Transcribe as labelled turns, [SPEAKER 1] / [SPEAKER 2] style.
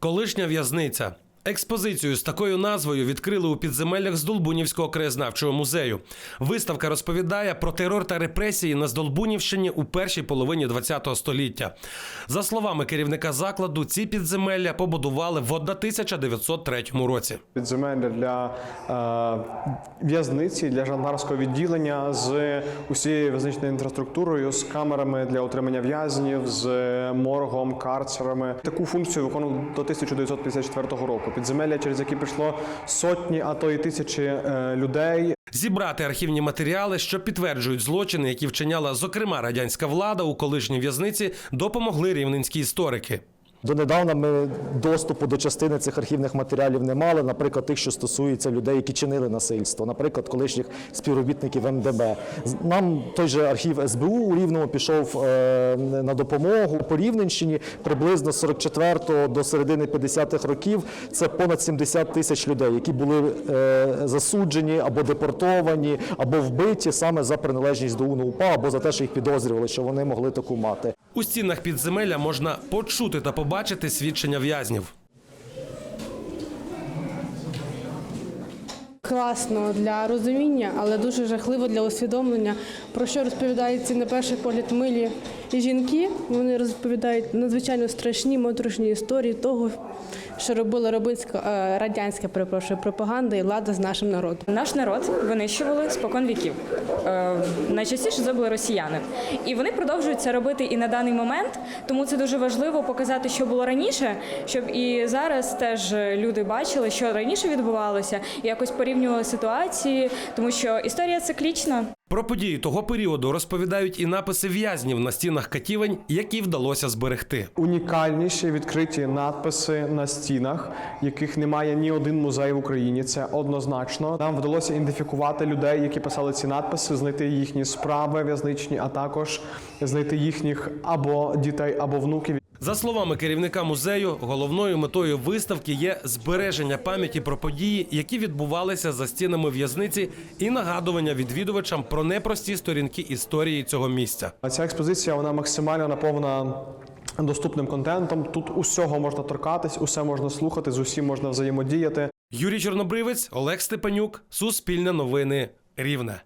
[SPEAKER 1] Колишня в'язниця. Експозицію з такою назвою відкрили у підземеллях Здолбунівського краєзнавчого музею. Виставка розповідає про терор та репресії на Здолбунівщині у першій половині ХХ століття. За словами керівника закладу, ці підземелля побудували в 1903 році.
[SPEAKER 2] Підземелля для е, в'язниці, для жандарського відділення з усією в'язничною інфраструктурою, з камерами для утримання в'язнів, з моргом, карцерами. Таку функцію виконував до 1954 року. Підземелля, через які пішло сотні, а то й тисячі е, людей.
[SPEAKER 1] Зібрати архівні матеріали, що підтверджують злочини, які вчиняла зокрема радянська влада у колишній в'язниці, допомогли рівненські історики.
[SPEAKER 3] Донедавна ми доступу до частини цих архівних матеріалів не мали, наприклад, тих, що стосуються людей, які чинили насильство, наприклад, колишніх співробітників МДБ. Нам той же архів СБУ у Рівному пішов е, на допомогу по Рівненщині приблизно з 44 до середини 50-х років. Це понад 70 тисяч людей, які були е, засуджені або депортовані, або вбиті саме за приналежність до УНУПА, або за те, що їх підозрювали, що вони могли таку мати.
[SPEAKER 1] У стінах підземелля можна почути та побачити свідчення в'язнів.
[SPEAKER 4] класно для розуміння, але дуже жахливо для усвідомлення, про що розповідають ці на перший погляд милі жінки. Вони розповідають надзвичайно страшні моторошні історії того, що робила робинська е, радянська перепрошую, пропаганда і влада з нашим народом.
[SPEAKER 5] Наш народ винищували спокон віків. Е, найчастіше це були росіяни. І вони продовжують це робити і на даний момент. Тому це дуже важливо показати, що було раніше, щоб і зараз теж люди бачили, що раніше відбувалося, і якось порівнювали ситуації, тому що історія циклічна.
[SPEAKER 1] Про події того періоду розповідають і написи в'язнів на стінах катівень, які вдалося зберегти.
[SPEAKER 2] Унікальніші відкриті надписи на стінах, яких немає ні один музей в Україні. Це однозначно. Нам вдалося ідентифікувати людей, які писали ці надписи, знайти їхні справи в'язничні, а також знайти їхніх або дітей, або внуків.
[SPEAKER 1] За словами керівника музею, головною метою виставки є збереження пам'яті про події, які відбувалися за стінами в'язниці, і нагадування відвідувачам про непрості сторінки історії цього місця.
[SPEAKER 2] Ця експозиція вона максимально наповнена доступним контентом. Тут усього можна торкатись, усе можна слухати, з усім можна взаємодіяти.
[SPEAKER 1] Юрій Чорнобривець, Олег Степанюк, Суспільне новини, Рівне.